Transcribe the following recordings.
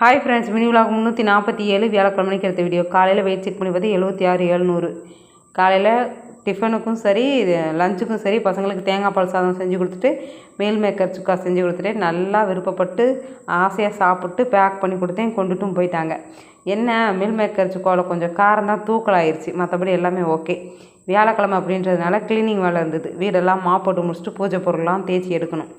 Hi friends mini vlog முந்நூற்றி நாற்பத்தி ஏழு வியாழக்கிழமைக்கு எடுத்த வீடியோ காலையில் வெயிட் செக் பண்ணி பார்த்து எழுபத்தி ஆறு எழுநூறு. காலையில் டிஃபனுக்கும் சரி லஞ்சுக்கும் சரி பசங்களுக்கு தேங்காய் பால் சாதம் செஞ்சு கொடுத்துட்டு மேல் மேக்கர் சுக்கா செஞ்சு கொடுத்துட்டு நல்லா விருப்பப்பட்டு ஆசையாக சாப்பிட்டு பேக் பண்ணி கொடுத்தேன் கொண்டுட்டும் போயிட்டாங்க. என்ன மில் மேக்கர் சுக்காவில் கொஞ்சம் காரம் தான் தூக்கலாயிருச்சு மற்றபடி எல்லாமே ஓகே வியாழக்கிழமை அப்படின்றதுனால க்ளீனிங் வேலை இருந்தது. வீடெல்லாம் மாப்போட்டு முடிச்சுட்டு பூஜை பொருள்லாம் தேய்ச்சி எடுக்கணும்.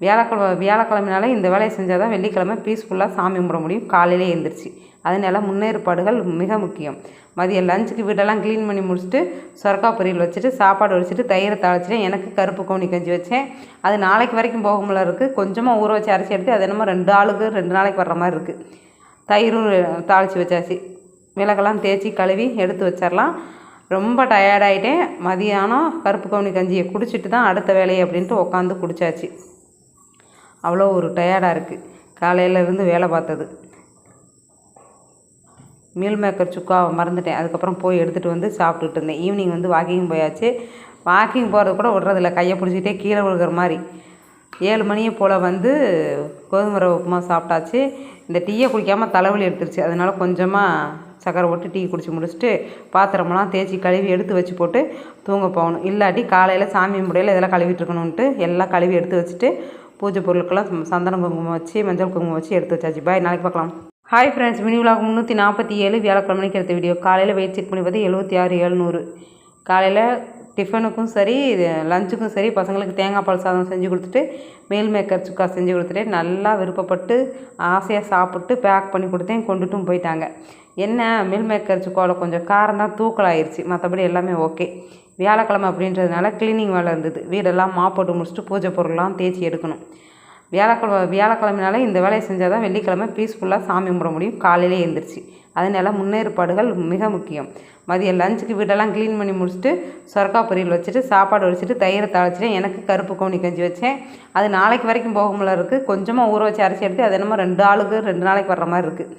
வியாழக்கிழமை வியாழக்கிழமைனால இந்த வேலையை செஞ்சால் தான் வெள்ளிக்கிழமை பீஸ்ஃபுல்லாக சாமி கும்பிட முடியும். காலையிலே எழுந்திரிச்சு. அதனால் முன்னேற்பாடுகள் மிக முக்கியம். மதியம் லஞ்சுக்கு வீடெல்லாம் க்ளீன் பண்ணி முடிச்சுட்டு சொரக்கா பொரியல் வச்சுட்டு சாப்பாடு வச்சுட்டு தயிரை தாளிச்சிட்டேன் எனக்கு கருப்பு கவுனி கஞ்சி வச்சேன். அது நாளைக்கு வரைக்கும் போகும்போல இருக்குது கொஞ்சமாக ஊற வச்சு அரைச்சி எடுத்து அது என்னமோ ரெண்டு ஆளுக்கு ரெண்டு நாளைக்கு வர்ற மாதிரி இருக்குது தயிரும் தாளித்து வச்சாச்சு. மிளகெல்லாம் தேய்ச்சி கழுவி எடுத்து வச்சிடலாம் ரொம்ப டயர்டாயிட்டேன் மதியானம் கருப்பு கவுனி கஞ்சியை குடிச்சிட்டு தான் அடுத்த வேலையை அப்படின்ட்டு உட்காந்து குடித்தாச்சு அவ்வளோ ஒரு டயர்டாக இருக்குது காலையிலேருந்து வேலை பார்த்தது. மீல் மேக்கர் சுக்கா மறந்துட்டேன். அதுக்கப்புறம் போய் எடுத்துகிட்டு வந்து சாப்பிட்டுட்டு இருந்தேன். ஈவினிங் வந்து வாக்கிங் போயாச்சு. வாக்கிங் போகிறது கூட விட்றதில்ல. கையை பிடிச்சிக்கிட்டே கீழே விழுகிற மாதிரி. ஏழு மணியை போல் வந்து கோதுமை ரவை உப்புமா சாப்பிட்டாச்சு. இந்த டீயை குடிக்காமல் தலைவலி எடுத்துருச்சு. அதனால் கொஞ்சமாக சக்கரை போட்டு டீ குடிச்சு முடிச்சுட்டு பாத்திரமெல்லாம் தேய்ச்சி கழுவி எடுத்து வச்சு போட்டு தூங்க போகணும். இல்லாட்டி காலையில் சாமி முடியல இதெல்லாம் கழுவிட்டுருக்கணுன்ட்டு எல்லாம் கழுவி எடுத்து வச்சுட்டு பூஜை பொருட்கள்லாம் சந்தன குங்குமம் வச்சு மஞ்சள் குங்குமம் வச்சு எடுத்து வச்சாச்சு. பாய் நாளைக்கு பார்க்கலாம். ஹாய் ஃப்ரெண்ட்ஸ் மினி விலாக் முந்நூற்றி நாற்பத்தி ஏழு வியாழக்கிழமைக்கு எடுத்த வீடியோ காலையில் வெயிட் செக் பண்ணி பார்த்து எழுபத்தி ஆறு ஏழ்நூறு காலையில் டிஃபனுக்கும் சரி லஞ்சுக்கும் சரி பசங்களுக்கு தேங்காய் பால் சாதம் செஞ்சு கொடுத்துட்டு மீல் மேக்கர் சுக்கா செஞ்சு கொடுத்துட்டு நல்லா விருப்பப்பட்டு ஆசையாக சாப்பிட்டு பேக் பண்ணி கொடுத்தேன் கொண்டுட்டும் போயிட்டாங்க. என்ன மில் மேக்கர் சுக்காவில் கொஞ்சம் காரம் தான் தூக்கலாயிருச்சு. மற்றபடி எல்லாமே ஓகே வியாழக்கிழமை அப்படின்றதுனால க்ளீனிங் வேலை இருந்தது. வீடெல்லாம் மாப்போட்டு முடிச்சுட்டு பூஜை பொருள்லாம் தேய்ச்சி எடுக்கணும். வியாழக்கிழமை வியாழக்கிழமைனால இந்த வேலையை செஞ்சால் தான் வெள்ளிக்கிழமை பீஸ்ஃபுல்லாக சாமி கும்பிட முடியும். காலையிலே எழுந்திரிச்சு. அதனால முன்னேற்பாடுகள் மிக முக்கியம். மதியம் லஞ்சுக்கு வீடெல்லாம் க்ளீன் பண்ணி முடிச்சுட்டு சொரக்கா பொரியல் வச்சுட்டு சாப்பாடு வச்சுட்டு தயிரை தாளிச்சிட்டு எனக்கு கருப்பு கவுனி கஞ்சி வச்சேன். அது நாளைக்கு வரைக்கும் போகும்போல இருக்குது கொஞ்சமாக ஊற வச்சு அரைச்சி எடுத்து அது என்னமோ ரெண்டு ஆளுக்கு ரெண்டு நாளைக்கு வர்ற மாதிரி இருக்குது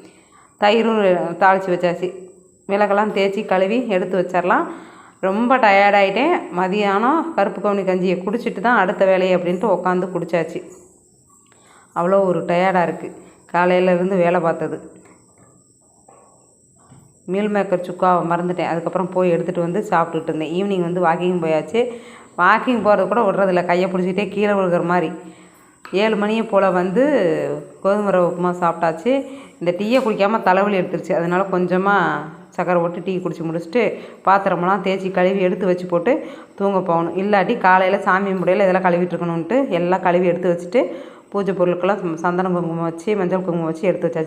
தயிரும் தாளித்து வச்சாச்சு. மிளகெல்லாம் தேய்ச்சி கழுவி எடுத்து வச்சிடலாம் ரொம்ப டயர்டாயிட்டேன் மதியானம் கருப்பு கவுனி கஞ்சியை குடிச்சிட்டு தான் அடுத்த வேலையை அப்படின்ட்டு உட்காந்து குடித்தாச்சு அவ்வளோ ஒரு டயர்டாக இருக்குது காலையிலேருந்து வேலை பார்த்தது. மீல் மேக்கர் சுக்கா மறந்துட்டேன். அதுக்கப்புறம் போய் எடுத்துகிட்டு வந்து சாப்பிட்டுட்டு இருந்தேன். ஈவினிங் வந்து வாக்கிங் போயாச்சு. வாக்கிங் போகிறது கூட விட்றதில்ல. கையை பிடிச்சிக்கிட்டே கீழே விழுகிற மாதிரி. ஏழு மணியை போல் வந்து கோதுமை ரவை உப்புமா சாப்பிட்டாச்சு. இந்த டீயை குடிக்காமல் தலைவலி எடுத்துருச்சு. அதனால் கொஞ்சமாக சக்கரை போட்டு டீ குடிச்சு முடிச்சுட்டு பாத்திரமெல்லாம் தேய்ச்சி கழுவி எடுத்து வச்சு போட்டு தூங்க போகணும். இல்லாட்டி காலையில் சாமி முடியல இதெல்லாம் கழுவிட்டு இருக்கணும்ன்ட்டு எல்லாம் கழுவி எடுத்து வச்சுட்டு பூஜை பொருட்கெல்லாம் சந்தன குங்குமம் வச்சு மஞ்சள் குங்குமம் வச்சு எடுத்து வச்சாச்சு.